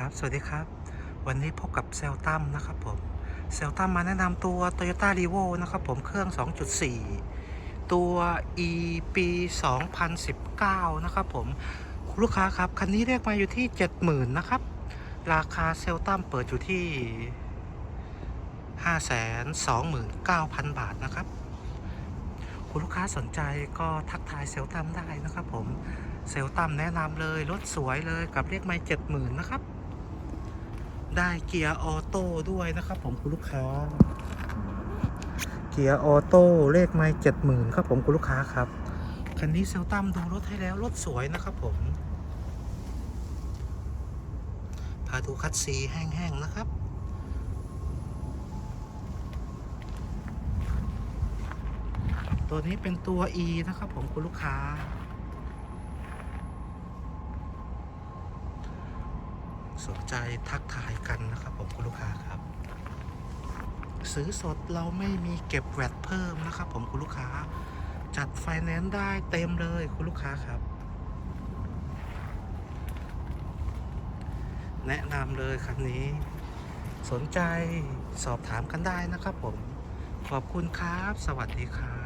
ครับ สวัสดีครับ วันนี้พบกับเซลตัมนะครับผม เซลตัมมาแนะนำตัว Toyota r e v o นะครับผม เครื่อง 2.4 ตัว e ปี 2019 นะครับผม คุณลูกค้าครับ คันนี้เรียกมาอยู่ที่ 70,000 นะครับ ราคาเซลตัมเปิดอยู่ที่ 529,000 บาทนะครับ คุณลูกค้าสนใจก็ทักทายเซลตัมได้นะครับผมเซลตัมแนะนำเลย รถสวยเลยกับเลขไม่เจ็ดหมื่นนะครับ ได้เกียร์ออโต้ด้วยนะครับ ผมคุณลูกค้า เกียร์ออโต้เลขไม่เจ็ดหมื่นครับผมคุณลูกค้าครับ คันนี้เซลตัมดูรถให้แล้วรถสวยนะครับผม พาดูคัดซีแห้งๆนะครับตัวนี้เป็นตัว E นะครับผมคุณลูกค้า สนใจทักทายกันนะครับผมคุณลูกค้าครับ ซื้อสดเราไม่มีเก็บแวดเพิ่มนะครับ ผมคุณลูกค้า จัดไฟแนนซ์ได้เต็มเลยคุณลูกค้าครับ แนะนำเลยคันนี้ สนใจสอบถามกันได้นะครับผมขอบคุณครับ สวัสดีครับ